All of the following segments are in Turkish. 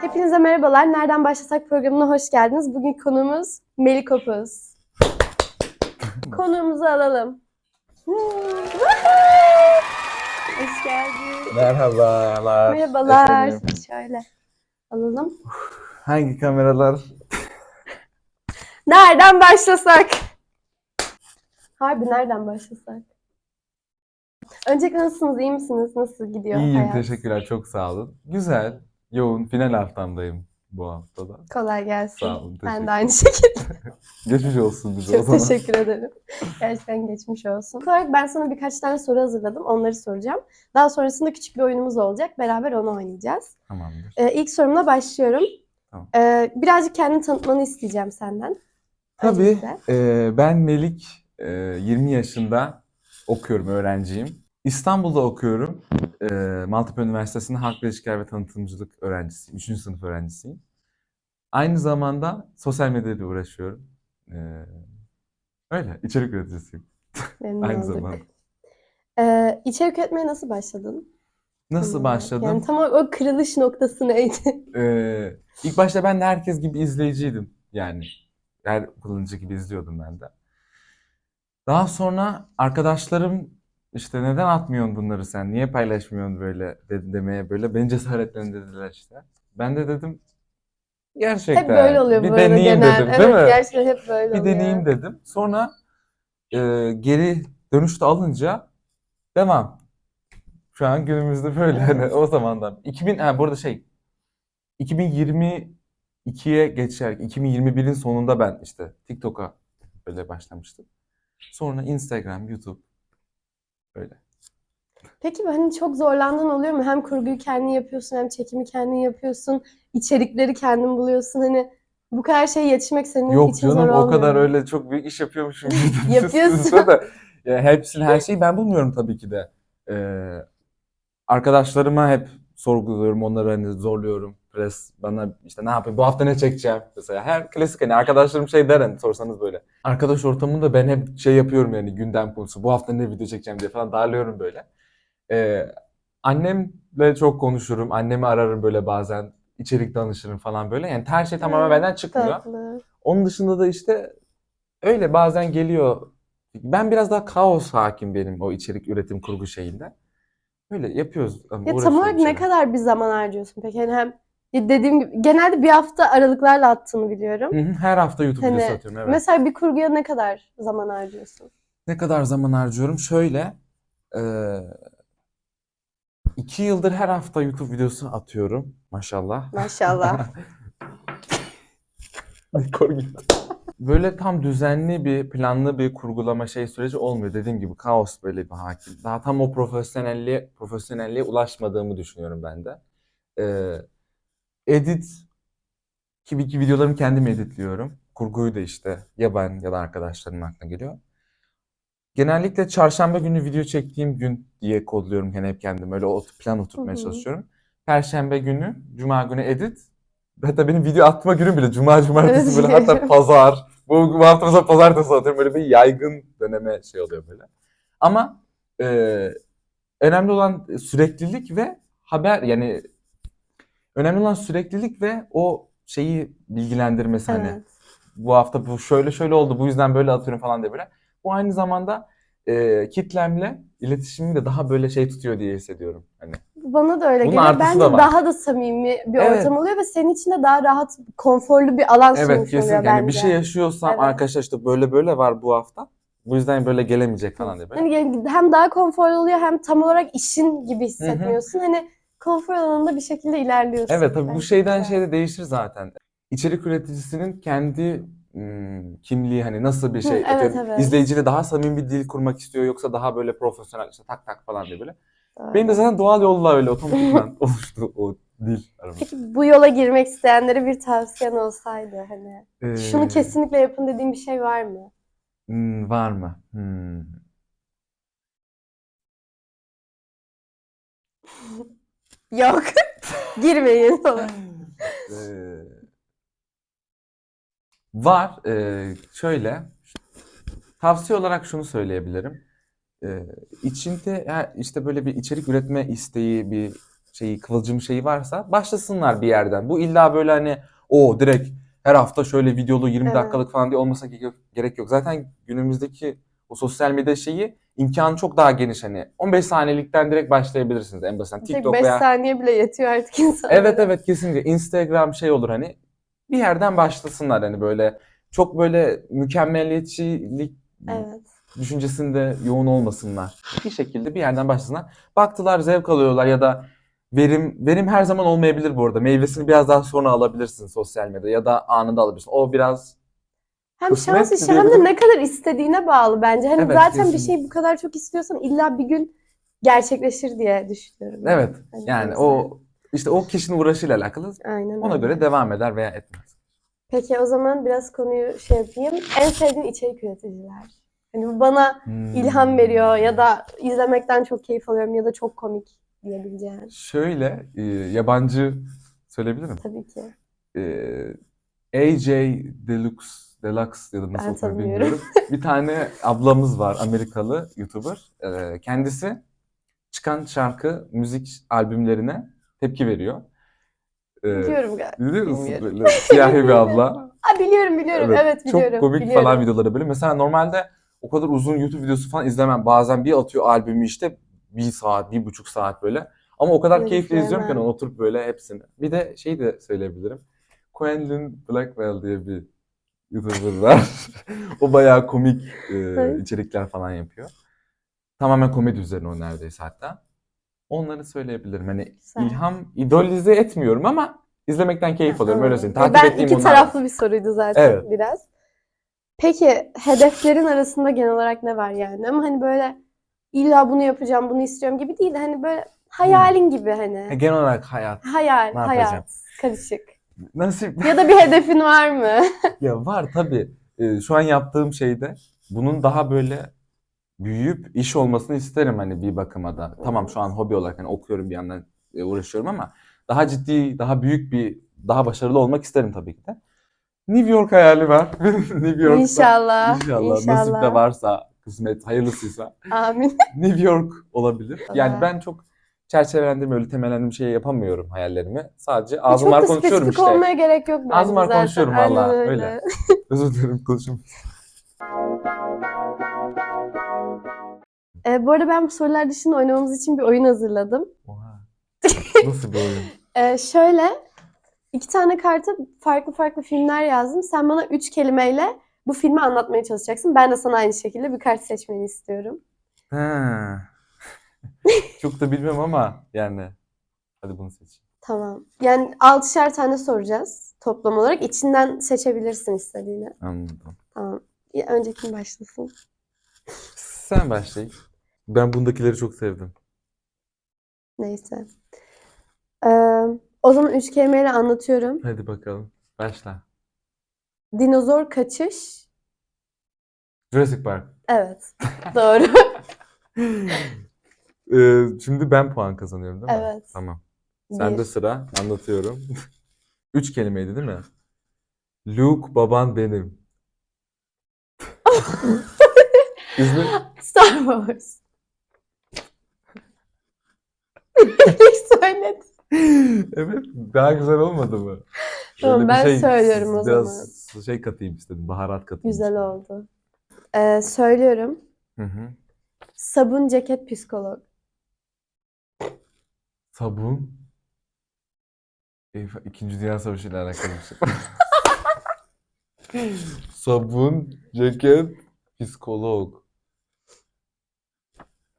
Hepinize merhabalar. Nereden başlasak programına hoş geldiniz. Bugün konumuz Melikopuz. Konuğumuzu alalım. hoş geldin. Merhabalar. Merhabalar. Efendim. Şöyle alalım. Hangi kameralar? Nereden başlasak? Harbi nereden başlasak? Öncelikle nasılsınız? İyi misiniz? Nasıl gidiyor İyiyim, hayat? teşekkürler. Çok sağ olun. Güzel, yoğun. Final haftamdayım bu haftada. Kolay gelsin. Sağ olun, Ben teşekkür de aynı şekilde. Geçmiş olsun bize o Çok zaman. teşekkür ederim. Gerçekten geçmiş olsun. İlk olarak ben sana birkaç tane soru hazırladım. Onları soracağım. Daha sonrasında küçük bir oyunumuz olacak. Beraber onu oynayacağız. Tamamdır. Ee, ilk sorumla başlıyorum. Tamam. Ee, birazcık kendini tanıtmanı isteyeceğim senden. Tabii, Öncelikle. e, ben Melik, e, 20 yaşında okuyorum, öğrenciyim. İstanbul'da okuyorum. E, Maltepe Üniversitesi'nde Halk İlişkiler ve Tanıtımcılık öğrencisiyim. 3. sınıf öğrencisiyim. Aynı zamanda sosyal medyayla uğraşıyorum. E, öyle, içerik üreticisiyim. Memnun Aynı olduk. zamanda. Ee, içerik üretmeye nasıl başladın? Nasıl olarak? başladım? Yani tam olarak o kırılış noktası neydi? Ee, ilk başta ben de herkes gibi izleyiciydim. Yani her kullanıcı gibi izliyordum ben de. Daha sonra arkadaşlarım işte neden atmıyorsun bunları sen? Niye paylaşmıyorsun böyle de- demeye böyle beni cesaretlendirdiler işte. Ben de dedim gerçekten Hep böyle oluyor bir arada deneyeyim genel. dedim evet, değil mi? gerçekten hep böyle Bir oluyor. deneyeyim dedim. Sonra e, geri dönüşte alınca devam. Şu an günümüzde böyle hani o zamandan. 2000 ha burada şey 2022'ye geçer 2021'in sonunda ben işte TikTok'a böyle başlamıştım. Sonra Instagram, YouTube böyle. Peki hani çok zorlandığın oluyor mu? Hem kurguyu kendin yapıyorsun hem çekimi kendin yapıyorsun. içerikleri kendin buluyorsun. Hani bu kadar şeye yetişmek senin Yok için zor canım o olmuyor kadar öyle çok büyük iş yapıyormuşum Yapıyorsun. da ya hepsini her şeyi ben bulmuyorum tabii ki de. Ee, arkadaşlarıma hep sorguluyorum, onları hani zorluyorum. Pres bana işte ne yapayım, bu hafta ne çekeceğim mesela. Her klasik hani arkadaşlarım şey der hani sorsanız böyle. Arkadaş ortamında ben hep şey yapıyorum yani gündem konusu. Bu hafta ne video çekeceğim diye falan darlıyorum böyle. Ee, annemle çok konuşurum. Annemi ararım böyle bazen. içerik danışırım falan böyle. Yani her şey tamamen Hmm, benden çıkmıyor. Tatlı. Onun dışında da işte öyle bazen geliyor. Ben biraz daha kaos hakim benim o içerik üretim kurgu şeyinde. Öyle yapıyoruz. Ya tam olarak ne kadar bir zaman harcıyorsun peki? Hani hem dediğim gibi genelde bir hafta aralıklarla attığını biliyorum. Hı hı, Her hafta YouTube Hani videosu atıyorum evet. Mesela bir kurguya ne kadar zaman harcıyorsun? Ne kadar zaman harcıyorum? Şöyle eee, iki yıldır her hafta YouTube videosu atıyorum. Maşallah. Maşallah. Dekor gitti. Böyle tam düzenli bir, planlı bir kurgulama şey süreci olmuyor. Dediğim gibi kaos böyle bir hakim. Daha tam o profesyonelliğe, profesyonelliğe ulaşmadığımı düşünüyorum ben de. Ee, edit gibi ki videolarımı kendim editliyorum. Kurguyu da işte ya ben ya da arkadaşlarımın aklına geliyor. Genellikle çarşamba günü video çektiğim gün diye kodluyorum yani hep kendim. Öyle o plan oturtmaya Hı hı. çalışıyorum. Perşembe günü, cuma günü edit. Hatta benim video atma günüm bile cuma, cumartesi böyle hatta pazar. Bu, bu hafta mesela pazartesi atıyorum. Böyle bir yaygın döneme şey oluyor böyle. Ama e, önemli olan süreklilik ve haber yani önemli olan süreklilik ve o şeyi bilgilendirmesi hani Evet. bu hafta bu şöyle şöyle oldu bu yüzden böyle atıyorum falan diye böyle. Bu aynı zamanda e, kitlemle iletişimimi de daha böyle şey tutuyor diye hissediyorum. Hani Bana da öyle Bunun geliyor. artısı Bence da var. daha da samimi bir Evet. ortam oluyor ve senin için de daha rahat, konforlu bir alan evet sunmuş kesin oluyor yani bir bence. şey yaşıyorsam Evet. arkadaşlar işte böyle böyle var bu hafta. Bu yüzden böyle gelemeyecek falan diye böyle. Hani gel- hem daha konforlu oluyor hem tam olarak işin gibi hissetmiyorsun. Hani konfor alanında bir şekilde ilerliyorsun. Evet tabii bu şeyden güzel. şeye de değişir zaten. İçerik üreticisinin kendi ım, kimliği hani nasıl bir Hı, şey evet, evet. izleyiciyle daha samimi bir dil kurmak istiyor yoksa daha böyle profesyonel işte tak tak falan diye böyle. Doğru. Benim de zaten doğal yolla öyle otomatikman oluştu o dil aramız. Peki bu yola girmek isteyenlere bir tavsiyen olsaydı hani Ee, şunu kesinlikle yapın dediğin bir şey var mı? hmm, var mı? Hmm. Yok. Girmeyin. Ee, var. Ee, şöyle. Tavsiye olarak şunu söyleyebilirim. Ee, içinde ya işte böyle bir içerik üretme isteği, bir şeyi, kıvılcım şeyi varsa başlasınlar bir yerden. Bu illa böyle hani o direkt her hafta şöyle videolu 20 Evet. dakikalık falan diye olmasına gerek yok- gerek yok. Zaten günümüzdeki o sosyal medya şeyi imkanı çok daha geniş hani. 15 saniyelikten direkt başlayabilirsiniz en basitinden. TikTok 5 veya saniye bile yetiyor artık insana. Evet evet kesinlikle. Instagram şey olur hani bir yerden başlasınlar hani böyle çok böyle mükemmeliyetçilik Evet. düşüncesinde yoğun olmasınlar. Bir şekilde bir yerden başlasınlar. Baktılar zevk alıyorlar ya da verim verim her zaman olmayabilir bu arada. Meyvesini biraz daha sonra alabilirsin sosyal medyada ya da anında alabilirsin. O biraz Hem Kısmet şans işi hem de ne kadar istediğine bağlı bence. Hani Evet, zaten bir kesinlikle. şeyi bu kadar çok istiyorsan illa bir gün gerçekleşir diye düşünüyorum. evet Hani yani o o işte o kişinin uğraşıyla alakalı. Aynen Ona öyle. göre devam eder veya etmez. Peki o zaman biraz konuyu şey yapayım. En sevdiğin içerik üreticiler. Hani bu bana Hmm. ilham veriyor ya da izlemekten çok keyif alıyorum ya da çok komik diyebileceğin. Şöyle e, yabancı söyleyebilirim. Tabii ki. Ee, AJ Deluxe, Deluxe ya da nasıl tanımıyorum. bilmiyorum. Bir tane ablamız var Amerikalı YouTuber. Ee, kendisi çıkan şarkı, müzik albümlerine tepki veriyor. Ee, Biliyorum galiba. biliyor musun? Böyle siyahi bir abla. Aa, biliyorum biliyorum. Evet, biliyorum. Çok komik biliyorum. falan videoları böyle. Mesela normalde o kadar uzun YouTube videosu falan izlemem. Bazen bir atıyor albümü işte bir saat, bir buçuk saat böyle. Ama o kadar Ben keyifli izliyorum ki onu oturup böyle hepsini. Bir de şey de söyleyebilirim. Quentin Blackwell diye bir YouTuber var. o bayağı komik e, içerikler falan yapıyor. Tamamen komedi üzerine o neredeyse hatta. Onları söyleyebilirim. Hani Güzel. ilham, idolize etmiyorum ama izlemekten keyif alıyorum. Öyle söyleyeyim. Takip ben ettiğim iki onlar taraflı bir soruydu zaten Evet. biraz. Peki hedeflerin arasında genel olarak ne var yani? Ama hani böyle illa bunu yapacağım, bunu istiyorum gibi değil de hani böyle hayalin gibi Ha, hani. Genel olarak hayat. Hayal, Ne hayat, yapacağım? karışık. Nasip. Ya da bir hedefin var mı? Ya var tabii. Ee, şu an yaptığım şeyde bunun daha böyle büyüyüp iş olmasını isterim hani bir bakıma da. Tamam şu an hobi olarak hani okuyorum bir yandan e, uğraşıyorum ama daha ciddi, daha büyük bir, daha başarılı olmak isterim tabii ki de. New York hayali var. New York'ta. İnşallah. İnşallah. Nasip de İnşallah. varsa, kısmet hayırlısıysa. Amin. New York olabilir. Yani ben çok çerçevelendirme, öyle temellendirme şey yapamıyorum hayallerimi. Sadece ağzım Çok var konuşuyorum işte. olmaya gerek yok bence Ağzım var zaten. konuşuyorum vallahi, öyle. öyle. Özür dilerim konuşum. Ee, bu arada ben bu sorular dışında oynamamız için bir oyun hazırladım. Oha. Nasıl bir oyun? Ee, şöyle iki tane karta farklı farklı filmler yazdım. Sen bana üç kelimeyle bu filmi anlatmaya çalışacaksın. Ben de sana aynı şekilde bir kart seçmeni istiyorum. Ha. Çok da bilmem ama yani. Hadi bunu seç. Tamam. Yani altışar tane soracağız toplam olarak. İçinden seçebilirsin istediğini. Anladım. Tamam. Ya, Önce kim başlasın? Sen başlayın. Ben bundakileri çok sevdim. Neyse. Ee, o zaman üç kelimeyle anlatıyorum. Hadi bakalım. Başla. Dinozor kaçış. Jurassic Park. Evet. Doğru. Ee, şimdi ben puan kazanıyorum değil mi? Evet. Tamam. Sende Bir. sıra. Anlatıyorum. Üç kelimeydi değil mi? Luke baban benim. İzle. Star Wars. İlk söyledim. Evet, daha güzel olmadı mı? Tamam, Böyle bir ben şey, söylüyorum o biraz şey katayım istedim, baharat katayım Güzel istedim. oldu. Ee, söylüyorum. Hı hı. Sabun, ceket, psikolog. Sabun. Eyvah, İkinci Dünya Savaşı ile alakalı bir şey. Sabun, ceket, psikolog.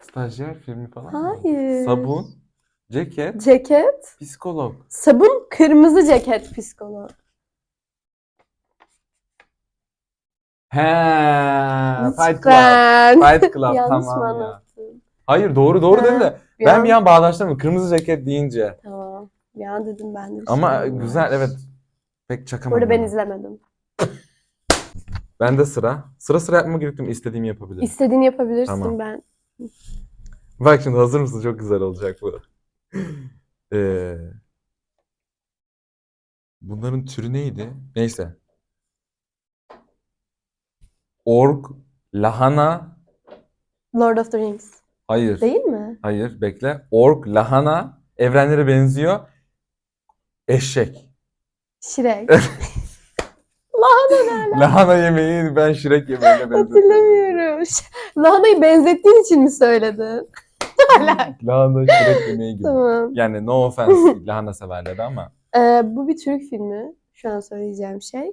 Stajyer filmi falan mı? Hayır. Sabun, ceket, Ceket. psikolog. Sabun, kırmızı ceket, psikolog. He, Fight Club. Lütfen. Fight Club Yanlış mı tamam ya. anlattım? Hayır doğru doğru dedi de Bir ben an- bir an bağdaştırmadım. Kırmızı ceket deyince. Tamam. Bir an dedim ben de Ama şey var. güzel evet. Pek çakamadım. Burada ben izlemedim. Ben de sıra. Sıra sıra yapmama gerek yok. İstediğimi yapabilirim. İstediğini yapabilirsin Tamam. ben. Bak şimdi hazır mısın? Çok güzel olacak bu. Ee, bunların türü neydi? Neyse. Org, lahana, Lord of the Rings. Hayır. Değil mi? Hayır, bekle. Ork, lahana, evrenlere benziyor. Eşek. Shrek. Lahana nerede? Lahana yemeği ben şirek yemeğine benzetiyorum. Hatırlamıyorum. Lahanayı benzettiğin için mi söyledin? Lahana şirek yemeği gibi. Tamam. Yani no offense lahana severleri ama. Ee, bu bir Türk filmi. Şu an söyleyeceğim şey.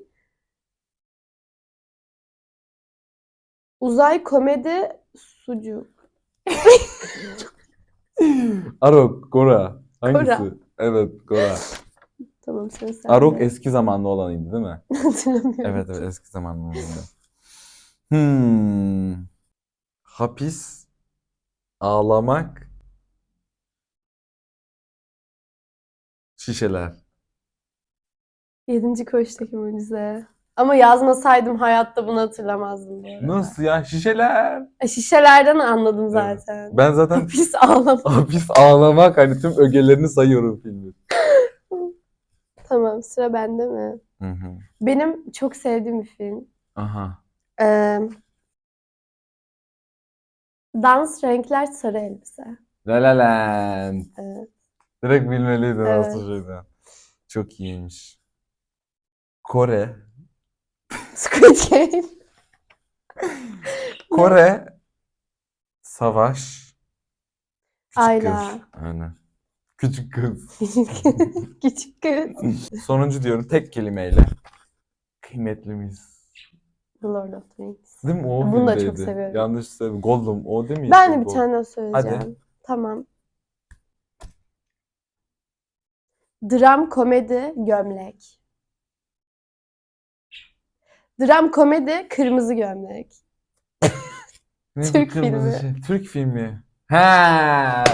Uzay komedi sucuk. Arok, Gora. Hangisi? Gora. Evet, Gora. Tamam sen sen Arok eski zamanlı olanıydı değil mi? Hatırlamıyorum. Evet evet eski zamanlı olanıydı. Hmm. Hapis, ağlamak, şişeler. Yedinci koğuştaki mucize. Ama yazmasaydım hayatta bunu hatırlamazdım bu arada. Nasıl ya? Şişeler. E, Şişelerden anladım zaten. Ben zaten Pis ağlama. hapis ağlamak hani tüm ögelerini sayıyorum filmi. Tamam sıra bende mi? Hı hı. Benim çok sevdiğim bir film. Aha. Ee, Dans Renkler Sarı Elbise. La La Land. Evet. Direkt bilmeliydin Evet. aslında şeyden. Çok iyiymiş. Kore. Squid Game. Kore. Savaş. Küçük Ayla. kız. Aynen. Küçük kız. Küçük kız. Sonuncu diyorum tek kelimeyle. Kıymetlimiz. The Lord of the Rings. Değil mi? O Bunu da çok seviyorum. Yanlış söyledim. Gollum. O değil mi? Ben de bir tane daha söyleyeceğim. Hadi. Tamam. Dram komedi gömlek. Dram komedi kırmızı gömlek. Ne bu Türk kırmızı filmi. şey? Türk filmi. Ha,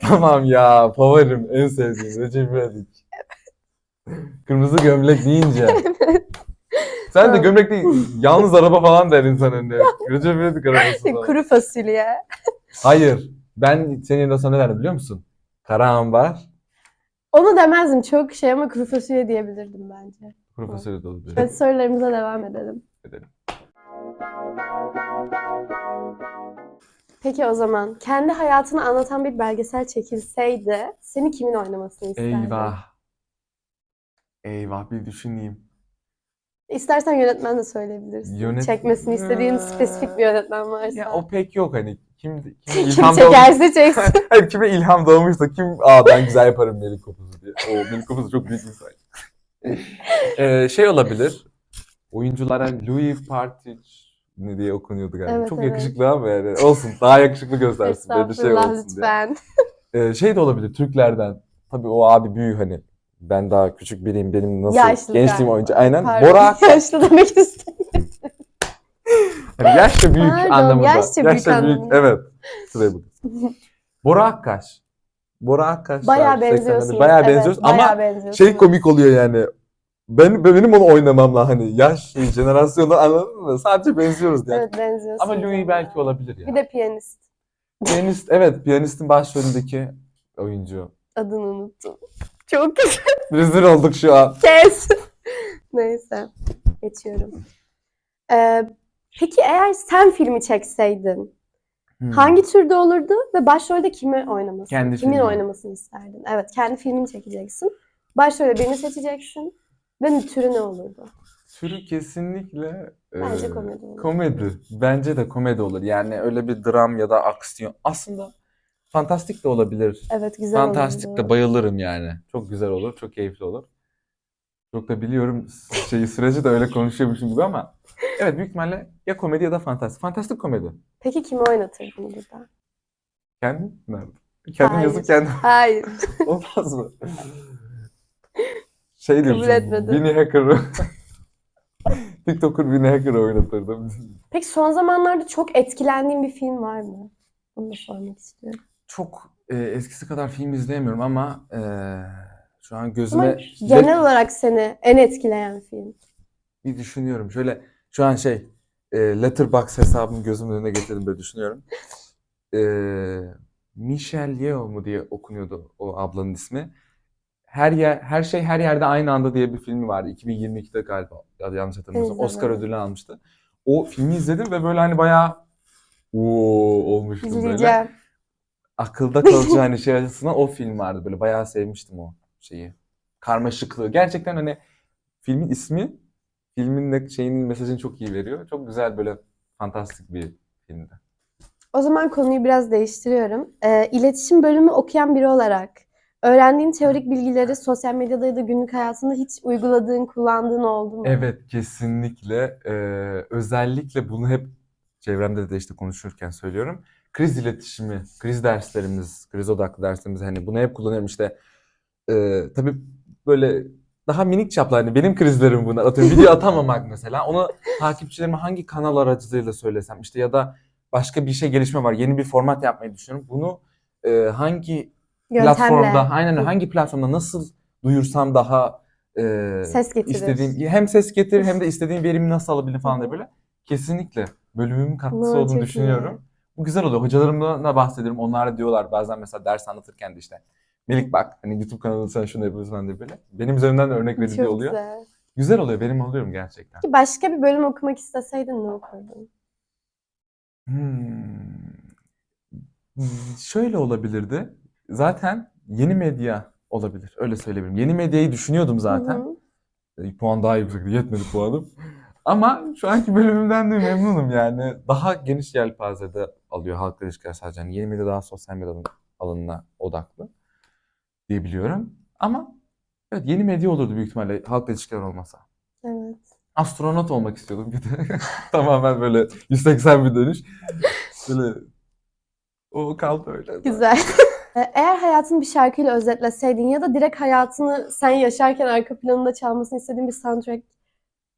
tamam ya. Favorim. En sevdiğim. Recep İvedik. Kırmızı gömlek deyince. Sen de gömlek değil. Yalnız araba falan der insan önüne. Recep İvedik arabası falan. Kuru fasulye. Hayır. Ben senin yerine sana ne derdim biliyor musun? Karahambar. Onu demezdim çok şey ama kuru fasulye diyebilirdim bence. Profesörü de olabilir. Hadi sorularımıza devam edelim. Edelim. Peki o zaman kendi hayatını anlatan bir belgesel çekilseydi seni kimin oynamasını isterdin? Eyvah. Eyvah bir düşüneyim. İstersen yönetmen de söyleyebilirsin. Yönet- Çekmesini istediğin spesifik bir yönetmen varsa. Ya o pek yok hani. Kim, kim Kim ilham doğmuş, çekerse çeksin. Hayır, kime ilham doğmuşsa kim aa ben güzel yaparım Melik Kopuz'u diye. O Melik Kopuz çok büyük insan. Ee, şey olabilir. Oyunculara Louis Partridge ne diye okunuyordu galiba. Evet, çok evet. yakışıklı ama yani. Olsun daha yakışıklı göstersin. Böyle şey olsun diye. lütfen. Ee, şey de olabilir Türklerden. Tabii o abi büyük hani. Ben daha küçük biriyim. Benim nasıl Yaşlı gençliğim oyuncu. Aynen. Pardon, Bora Aktaş. Yaşlı demek istedim. Hani yaşça büyük Pardon, anlamında. yaşça büyük anlamında. Evet. Sıraya bak. Bora Akkaş. Bora Akkaş. Bayağı var, benziyorsunuz. 80'lerde. Bayağı evet, benziyoruz bayağı ama benziyorsunuz. şey komik oluyor yani. Ben benim onu oynamamla hani yaş jenerasyonu anladın mı? Sadece benziyoruz yani. Evet benziyorsunuz. Ama Louis belki olabilir ya. Bir de piyanist. Piyanist evet piyanistin başrolündeki oyuncu. Adını unuttum. Çok kötü. Rezil olduk şu an. Kes. Neyse. Geçiyorum. Ee, peki eğer sen filmi çekseydin Hmm. hangi türde olurdu ve başrolde kimi oynamasını, Kendi kimin filmi. oynamasını isterdin? Evet, kendi filmini çekeceksin. Başrolde birini seçeceksin ve türü ne olurdu? Türü kesinlikle Bence e, komedi olur. komedi. Bence de komedi olur. Yani öyle bir dram ya da aksiyon. Aslında fantastik de olabilir. Evet, güzel Fantastik olurdu. de bayılırım yani. Çok güzel olur, çok keyifli olur. Çok da biliyorum şeyi süreci de öyle konuşuyormuşum gibi ama evet büyük ihtimalle ya komedi ya da fantastik. Fantastik komedi. Peki kimi oynatırdın burada? Kendin nerede? Kendim Hayır. yazıp kendim Hayır. olmaz mı? Şey Kabul etmedim. Winnie Hacker'ı TikToker Winnie Hacker'ı oynatırdım. Peki son zamanlarda çok etkilendiğin bir film var mı? Bunu da sormak istiyorum. Çok e, eskisi kadar film izleyemiyorum ama e, şu an Ama gözüme genel olarak seni en etkileyen film. bir düşünüyorum. Şöyle şu an şey e, Letterboxd hesabımı gözümün önüne getirdim böyle düşünüyorum. E, Michelle Yeoh mu diye okunuyordu o ablanın ismi. Her yer her şey her yerde aynı anda diye bir filmi vardı. 2022'de galiba ya da yanlış hatırlamıyorsam. Oscar ödülü almıştı. O filmi izledim ve böyle hani bayağı Oo olmuştum böyle. İzleyeceğim. Akılda kalıcı hani şey açısından o film vardı böyle bayağı sevmiştim o şeyi. Karmaşıklığı. Gerçekten hani filmin ismi filmin de şeyinin mesajını çok iyi veriyor. Çok güzel böyle fantastik bir filmdi. O zaman konuyu biraz değiştiriyorum. Ee, iletişim bölümü okuyan biri olarak öğrendiğin teorik bilgileri sosyal medyada ya da günlük hayatında hiç uyguladığın, kullandığın oldu mu? Evet kesinlikle Ee, özellikle bunu hep çevremde de işte konuşurken söylüyorum. Kriz iletişimi, kriz derslerimiz, kriz odaklı derslerimiz hani bunu hep kullanıyorum işte. Ee, tabii böyle daha minik çaplı hani benim krizlerim bunlar. Atıyorum video atamamak mesela. Onu takipçilerime hangi kanal aracılığıyla söylesem işte ya da başka bir şey gelişme var. Yeni bir format yapmayı düşünüyorum. Bunu e, hangi Yöntemle. platformda aynen hangi platformda nasıl duyursam daha e, Ses getirir. istediğim hem ses getirir hem de istediğim verimi nasıl alabilirim falan diye böyle kesinlikle bölümümün katkısı Bunlar olduğunu çok iyi. düşünüyorum. Bu güzel oluyor. Hocalarımdan da bahsediyorum. Onlar da diyorlar bazen mesela ders anlatırken de işte Melik bak hani YouTube kanalında sen şunu yapıyorsun falan diye böyle. Benim üzerimden de örnek veriliyor oluyor. güzel. Güzel oluyor. Benim alıyorum gerçekten. Peki başka bir bölüm okumak isteseydin ne okurdun? Hmm. Şöyle olabilirdi. Zaten yeni medya olabilir. Öyle söyleyebilirim. Yeni medyayı düşünüyordum zaten. Hı hı. E, Puan daha yüksekti. Yetmedi puanım. Ama şu anki bölümümden de memnunum yani. Daha geniş yelpazede alıyor halk ilişkiler sadece. Yani yeni medya daha sosyal medya alanına odaklı diyebiliyorum. Ama evet yeni medya olurdu büyük ihtimalle halk ilişkiler olmasa. Evet. Astronot olmak istiyordum bir de. Tamamen böyle 180 bir dönüş. Böyle o kaldı öyle. Güzel. Ee, Eğer hayatını bir şarkıyla özetleseydin ya da direkt hayatını sen yaşarken arka planında çalmasını istediğin bir soundtrack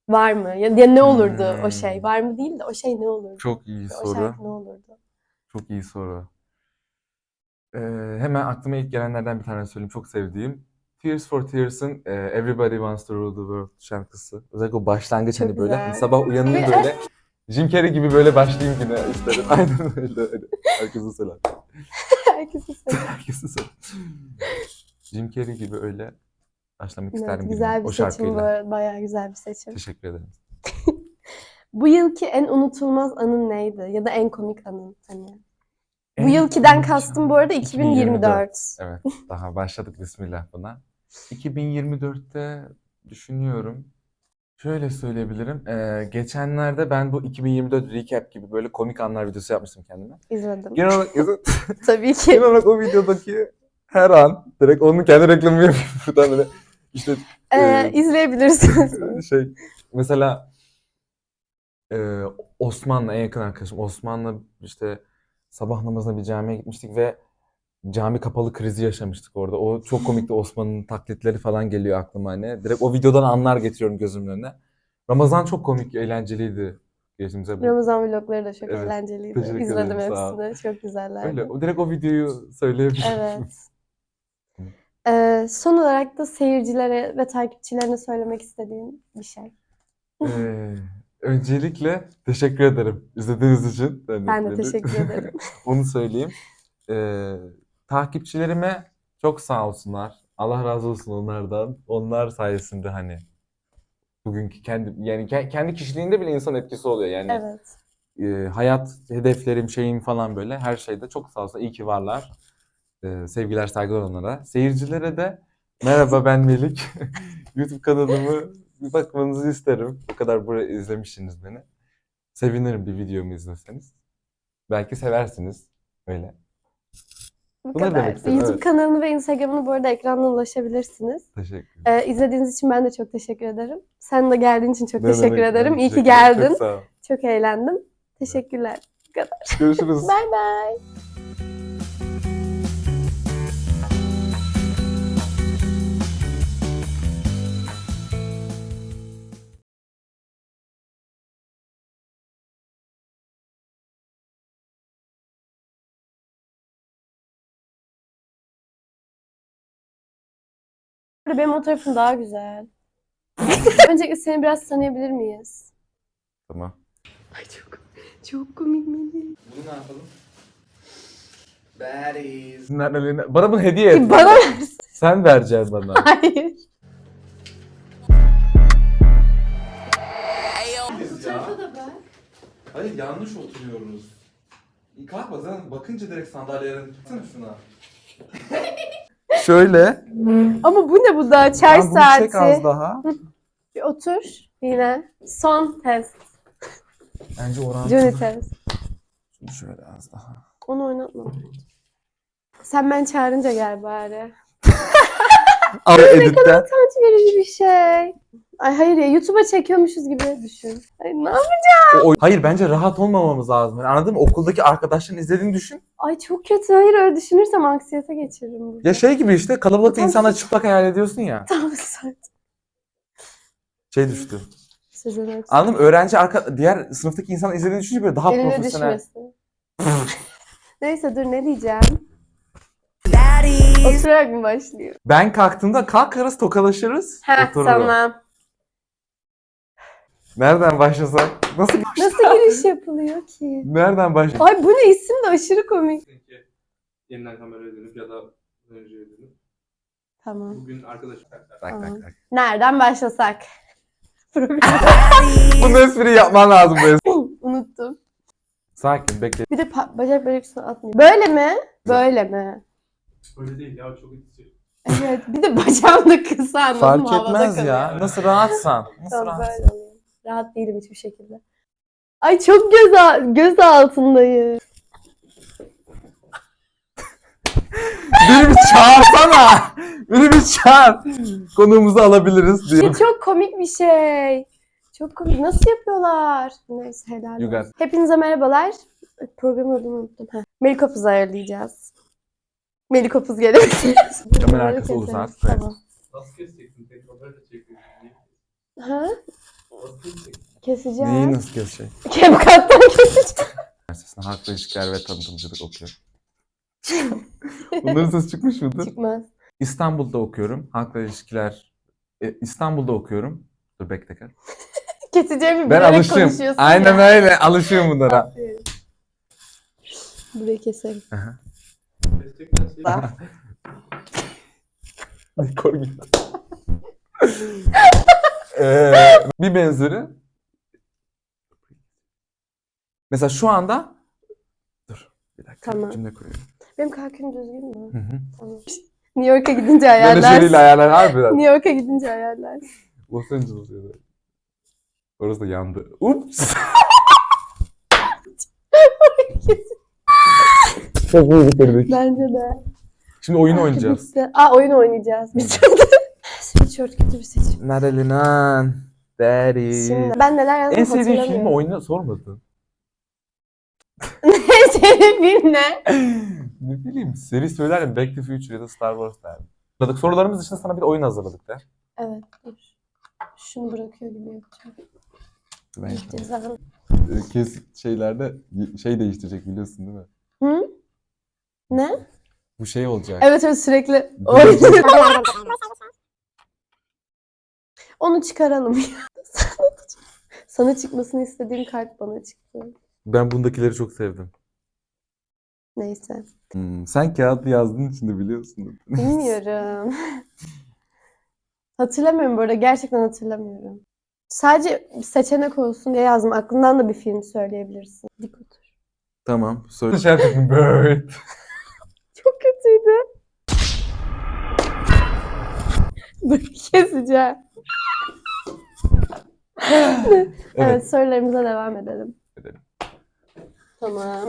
var mı? Ya, ya ne olurdu o Hmm. şey? Var mı değil de o şey ne olurdu? Çok iyi O soru. şarkı ne olurdu? Çok iyi soru. Ee, hemen aklıma ilk gelenlerden bir tane söyleyeyim. Çok sevdiğim. Tears for Tears'ın e, Everybody Wants to Rule the World şarkısı. Özellikle o başlangıç Çok hani böyle. güzel. Hani sabah uyanayım böyle. Jim Carrey gibi böyle başlayayım güne isterim. Aynen öyle. öyle. Herkese selam. Herkese söyle. Herkese selam. Jim Carrey gibi öyle başlamak Evet, isterdim güzel güne. bir O seçim bu şarkıyla. arada. Bayağı güzel bir seçim. Teşekkür ederim. Bu yılki en unutulmaz anın neydi? Ya da en komik anın hani. Bu En yılkiden komik kastım bu arada 2024. Evet, daha başladık bismillah buna. 2024'te düşünüyorum. Şöyle söyleyebilirim. Ee, geçenlerde ben bu 2024 recap gibi böyle komik anlar videosu yapmıştım kendime. İzledim. Genel olarak, Tabii ki. genel olarak o videodaki her an direkt onun kendi reklamını yapıyorum buradan böyle. İşte Ee, Ee, izleyebilirsiniz. şey mesela e, Osman'la en yakın arkadaşım Osman'la işte sabah namazına bir camiye gitmiştik ve cami kapalı krizi yaşamıştık orada. O çok komikti Osman'ın taklitleri falan geliyor aklıma hani. Direkt o videodan anlar getiriyorum gözümün önüne. Ramazan çok komik, eğlenceliydi. Geçimize bu. Ramazan vlogları da çok Evet, eğlenceliydi. teşekkür İzledim ederim, sağ ol. hepsini. Çok güzellerdi. Öyle, o direkt o videoyu söyleyebilirim. Evet. Ee, son olarak da seyircilere ve takipçilerine söylemek istediğin bir şey. Ee, öncelikle teşekkür ederim izlediğiniz için. Ben de teşekkür ederim. Onu söyleyeyim. Ee, takipçilerime çok sağ olsunlar. Allah razı olsun onlardan. Onlar sayesinde hani bugünkü kendi yani ke- kendi kişiliğinde bile insan etkisi oluyor. Yani Evet. e, hayat hedeflerim şeyim falan böyle her şeyde çok sağ olsun. İyi ki varlar. Ee, sevgiler saygılar onlara. Seyircilere de merhaba ben Melik. YouTube kanalımı bir bakmanızı isterim. O kadar buraya izlemişsiniz beni. Sevinirim bir videomu izleseniz. Belki seversiniz. Öyle. Bu Bunları kadar. YouTube evet. kanalını ve Instagram'ını bu arada ekrandan ulaşabilirsiniz. Teşekkür Ee, izlediğiniz için ben de çok teşekkür ederim. Sen de geldiğin için çok Ne teşekkür demek, ederim. İyi ki ederim. geldin. Çok sağ ol. Çok eğlendim. Teşekkürler. Görüşürüz. Bay bay. Benim o tarafım daha güzel. Öncelikle seni biraz tanıyabilir miyiz? Tamam. Ay çok çok komik Melih. Bunu ne yapalım? Baddies. Nerede, bana bunu hediye et. Bana versin. Sen vereceksin bana. Hayır. Bu tarafa da bak. Hayır yanlış oturuyoruz. Kalkma zaten bakınca direkt sandalyelerin. Baksana şuna. Şöyle. Ama bu ne bu da? Çay Tamam, bunu çek saati. az daha. Bir otur yine. Son test. Bence. Johnny test. Şunu şöyle az daha. Onu oynatma. Sen ben çağırınca gel bari. Al editten. Utanç verici bir şey. Ay hayır ya YouTube'a çekiyormuşuz gibi düşün. Ay ne yapayım? O- Hayır bence rahat olmamamız lazım. Yani anladın mı? Okuldaki arkadaşların izlediğini düşün. Ay çok kötü. Hayır öyle düşünürsem anksiyete geçiririm burada. Ya şey gibi işte kalabalıkta Tamam. insanlar çıplak hayal ediyorsun ya. Tamam sert. Şey düştü. Anladın mı? Öğrenci arka, diğer sınıftaki insanlar izlediğini düşünce böyle daha Eline profesyonel. Neyse dur ne diyeceğim. Oturarak mı başlıyor? Ben kalktığımda kalkarız tokalaşırız. Heh otururum. tamam. Nereden başlasak? Nasıl Nasıl giriş yapılıyor ki? Nereden başlasak? Ay bu ne isim de aşırı komik. Sanki yeniden kameraya dönüp ya da önce dönüp. Tamam. Bugün arkadaşlar Tak tak tak. Nereden başlasak? Problem. Bu espriyi yapman lazım bu espri. Unuttum. Sakin bekle. Bir de pa- bacak börek üstüne atmıyor. Böyle mi? Böyle mi? öyle değil ya çok itici. Evet. Bir de bacağım da kısa anladın Fark mı? Havada etmez kalıyor. ya. Nasıl rahatsan. Nasıl Tamam rahatsan. böyle. Rahat değilim hiçbir şekilde. Ay çok göz, göz altındayım. Beni bir çağırsana. Beni bir çağır. Konuğumuzu alabiliriz diye. Bu çok komik bir şey. Çok komik. Nasıl yapıyorlar? Neyse helal olsun. Hepinize merhabalar. Programı adını unuttum. Heh. Melikopuz ayarlayacağız. Melikopuz gelebilir. Kamera arkası olursa. Tamam. Nasıl keseceksin? Tek kamera da çekiyorsun. Ha? Keseceğim. Neyi nasıl kesecek? Kepkattan keseceğim. Üniversitesi'nde halkla ilişkiler ve tanıtımcılık okuyorum. Bunların sesi çıkmış mıdır? Çıkmaz. İstanbul'da okuyorum. Halkla ilişkiler. e, İstanbul'da okuyorum. Dur bekle kal. Keseceğimi Ben alışığım. konuşuyorsun Aynen ya. öyle. Alışığım bunlara. Burayı keselim. Daha. Gitti. Ee, bir benzeri. Mesela şu anda dur bir dakika Tamam. cümle kuruyorum. Benim kalkım düzgün mü? Hı hı. Tamam. New York'a gidince Menaşeriyle ayarlarsın. ayarlar harbiden. New York'a gidince ayarlarsın. Los Angeles ya da. Orası da yandı. Ups. Çok iyi bitirdik. Bence de. Şimdi oyun oynayacağız. bitti. Aa oyun oynayacağız. Bitirdi. Sweatshirt kötü bir seçim. Marilyn Daddy. Şimdi ben neler yazdım En sevdiğin filmi oyunu sormadın. En sevdiğin film ne? ne bileyim seri söylerdim Back to the Future ya da Star Wars derdim. Hazırladık. Sorularımız dışında sana bir oyun hazırladık der. Evet dur. Şunu bırakıyor gibi yapacağım. Ben Cezanı. kesit şeylerde şey değiştirecek biliyorsun değil mi? Hı? Ne? Bu şey olacak. Evet evet sürekli. Onu çıkaralım ya. Sana çıkmasını istediğim kart bana çıktı. Ben bundakileri çok sevdim. Neyse. Hmm, sen kağıtlı yazdığın için de biliyorsun. Bilmiyorum. hatırlamıyorum bu arada. Gerçekten hatırlamıyorum. Sadece seçenek olsun diye yazdım. Aklından da bir film söyleyebilirsin. Dik otur. tamam. Söyle. Bird. Dur keseceğim. evet. Evet. sorularımıza devam edelim. Edelim. Tamam.